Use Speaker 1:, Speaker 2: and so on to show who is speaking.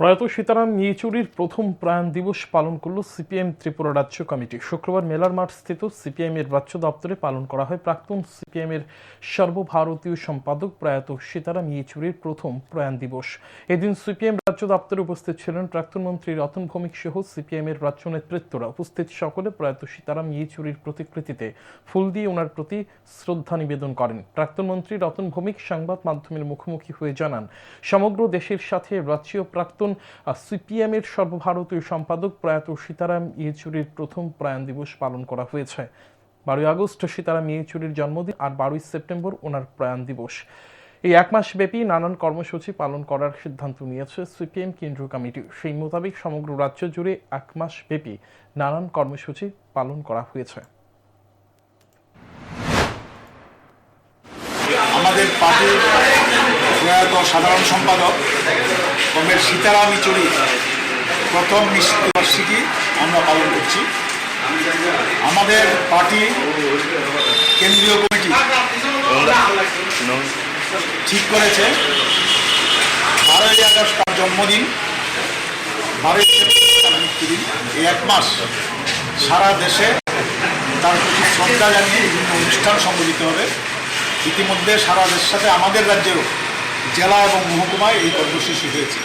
Speaker 1: প্রয়াত সীতারাম ইয়েচুরির প্রথম প্রয়াণ দিবস পালন করল সিপিএম ত্রিপুরা রাজ্য কমিটি। শুক্রবার মেলার মাঠ স্থিত সিপিএম এর রাজ্য দপ্তরে পালন করা হয়। প্রাক্তন সিপিএম এর সর্বভারতীয় সম্পাদক প্রয়াত সীতারাম ইয়েচুরির প্রথম প্রয়াণ দিবস। এদিন সিপিএম রাজ্য দপ্তরে উপস্থিত ছিলেন প্রাক্তন মন্ত্রী রতন ভৌমিক সহ সিপিএম এর রাজ্য নেতৃত্বরা। উপস্থিত সকলে প্রয়াত সীতারাম ইয়েচুরির প্রতিকৃতিতে ফুল দিয়ে ওনার প্রতি শ্রদ্ধা নিবেদন করেন। প্রাক্তন মন্ত্রী রতন ভৌমিক সংবাদ মাধ্যমের মুখোমুখি হয়ে জানান, সমগ্র দেশের সাথে রাজ্যীয় প্রাক্তন সিপিএম এর সর্বভারতীয় সম্পাদক প্রয়াত সীতারাম ইয়েচুরির প্রথম প্রয়াণ দিবস পালন করা হয়েছে। বারোই আগস্ট সীতারাম ইয়েচুরির জন্মদিন আর বারোই সেপ্টেম্বর ওনার প্রয়াণ দিবস। এই এক মাস ব্যাপী নানান কর্মসূচি পালন করার সিদ্ধান্ত নিয়েছে সিপিএম কেন্দ্রীয় কমিটি। সেই মোতাবেক সমগ্র রাজ্য জুড়ে এক মাস ব্যাপী নানান কর্মসূচি পালন করা হয়েছে।
Speaker 2: আমাদের পার্টির প্রয়াত সাধারণ সম্পাদক কমরেড সীতারাম ইচুরি প্রথম মৃত্যুবার্ষিকী আমরা পালন করছি। আমাদের পার্টি কেন্দ্রীয় কমিটি ঠিক করেছে। বারোই আগস্ট তার জন্মদিন। বারোই তার মৃত্যুদিন। এই এক মাস সারা দেশে তার প্রতি শ্রদ্ধা জানিয়ে বিভিন্ন অনুষ্ঠান সংগঠিত হবে। ইতিমধ্যে সারা দেশের সাথে আমাদের রাজ্যেরও জেলা এবং মহকুমায় এই কর্মসূচি হয়েছে।